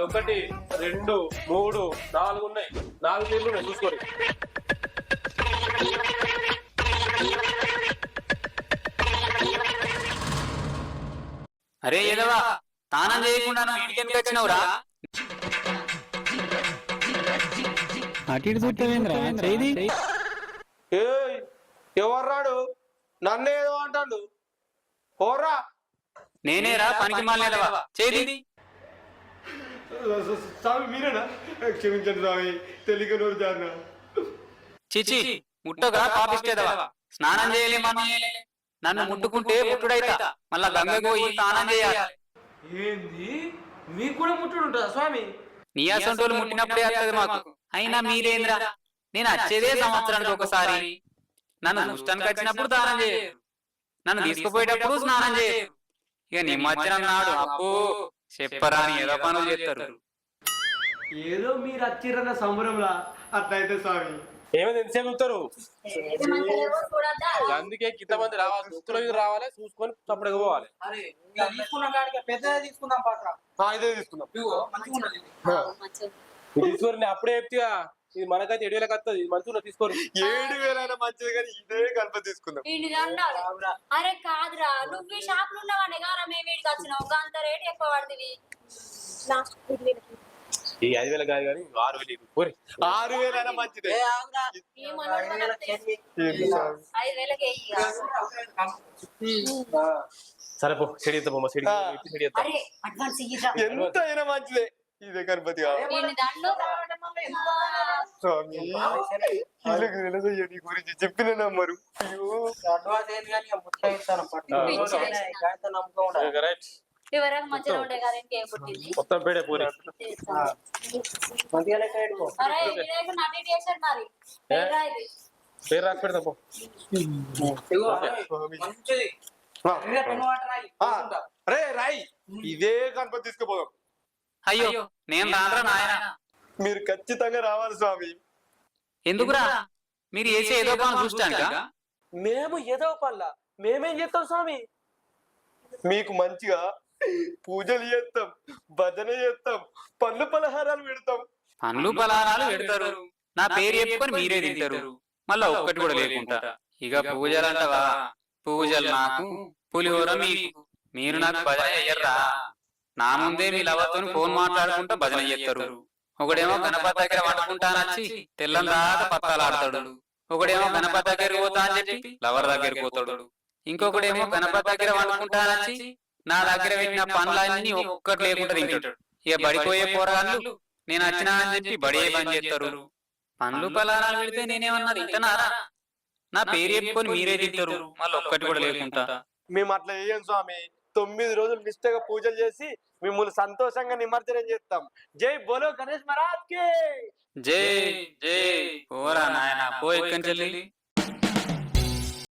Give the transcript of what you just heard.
ఒకటి రెండు మూడు నాలుగు ఉన్నాయి. నాలుగు నీళ్ళు ఉన్నాయి చూసుకోండి. అరే ఏదవా స్నానం చేయకుండా నువ్వు ఇంటికి ఎందుకు వచ్చినావురా? అటు ఇటు చుట్టవేంద్రా చేది ఏయ్ ఎవర్రాడు నన్ను ఏదో అంటాడు. పోరా. నేనేరా పనికి మాలేదవా చేది స్వామి మీరేనా? క్షమించండి స్వామి తెలియక నోరు జారిన. చిచి ముట్టగా పాపిస్తేదవా స్నానం చేయలేమని నన్ను ముట్టుకుంటే ముట్టుడైతా. మళ్ళా గంగకు పోయి స్నానం చేయాలి. ఏంది? మీకు కూడా ముట్టుడు ఉంటుందా స్వామి? నీ ముట్టినప్పుడే వస్తుంది మాకు. అయినా మీరేంద్రా? నేను వచ్చేదే సంవత్సరానికి ఒకసారి. నన్ను దుష్టానికి వచ్చినప్పుడు దానం చేయరు. నన్ను తీసుకుపోయేటప్పుడు స్నానం చేయరు. ఇక నిమజ్జనం నాడు చెప్పరాని ఏదో పనులు చేస్తారు. ఏదో మీరు వచ్చిర్రన్న సంబరంలా అట్లయితే స్వామి. ఏమైంది ఎంతసేపు చూస్తారు అందుకే ఇంతమంది రావాలి దుస్తులు రావాలి చూసుకొని తప్పుడు పోవాలి. అరే ఇక తీసుకున్నాం కాడికి పెద్దదే తీసుకుందాం పాత్ర. ఇదే తీసుకుందాం తీసుకోరు అప్పుడే చెప్తే ఇది మనకైతే ఏడు వేలకు వస్తుంది. మంచిగా తీసుకోరు. ఏడు వేలైనా మంచిది కానీ ఇదే కల్ప తీసుకుందాం. వీడిని అన్నాడు. అరే కాదురా నువ్వు ఈ షాప్లో ఉన్నావనే గారా మేము వీడికి వచ్చినావు అంత రేట్ ఎక్కువ పడుతుంది. ఈ ఐదు వేలు కాదు కానీ ఆరు వేలు ఆరు వేలైనా మంచిదే. సరే పో చెడి ఎత్తా చెడి. చెడి ఎత్తా ఎంత అయినా మంచిదే. ఇదే గణపతి స్వామి. వీళ్ళకి తెలియదు నీ గురించి చెప్పిన నమ్మరు. మంచిగా ఉండే పుట్టింది? మొత్తం పేడే పోరి. అరే నటి చేశాడు మరి పేరు రాసి పెడతా పో. మంచిది రాయి. ఆ, అరే రాయి. ఇదే గణపతి తీసుకుపోదాం. అయ్యో నేను నాయన. మీరు ఖచ్చితంగా రావాలి స్వామి. ఎందుకురా? మీరు వేసే ఏదో పని చూస్తానికా మేము ఏదో పల్ల మేమేం చేస్తాం స్వామి? మీకు మంచిగా పూజలు చేస్తాం భజన చేస్తాం పండ్లు పలహారాలు పెడతాం. పండ్లు పలారాలు పెడతారు. నా పేరు చెప్పుకొని మీరే తింటారు. మళ్ళా ఒక్కటి కూడా లేకుండా ఇక పూజలు అంటవా పూజలు నాకు పులిహోర మీకు. మీరు నాకు భజన చెయ్యర్రా? నా ముందే మీ లవర్తో ఫోన్ మాట్లాడుకుంటా భజన చేస్తారు ఒకడేమో గణపతి దగ్గర వండుకుంటానొచ్చి తెల్లం దాకా పత్తాలు ఆడతాడు. ఒకడేమో గణపతి దగ్గర పోతా అని చెప్పి లవర్ దగ్గరికి పోతాడు. ఇంకొకడేమో గణపతి దగ్గర వండుకుంటానొచ్చి నా దగ్గర పెట్టిన పనులన్నీ ఒక్కటి లేకుండా తింటాడు. ఇక బడిపోయే పోరాళ్ళు నేను వచ్చినా అని చెప్పి బడే పని చేస్తారు. పండ్లు పలారాలు పెడితే నేనేమన్నా తింటున్నారా నా పేరు చెప్పుకొని మీరే తింటారు. మళ్ళీ ఒక్కటి కూడా లేకుండా. మేము అట్లా చేయం స్వామి. తొమ్మిది రోజులు నిష్టగా పూజలు చేసి మిమ్మల్ని సంతోషంగా నిమజ్జనం చేస్తాం. జై బోలో గణేష్ మహారాజ్కి! జై జై పోరా నాయన పోయి కంచెల్లి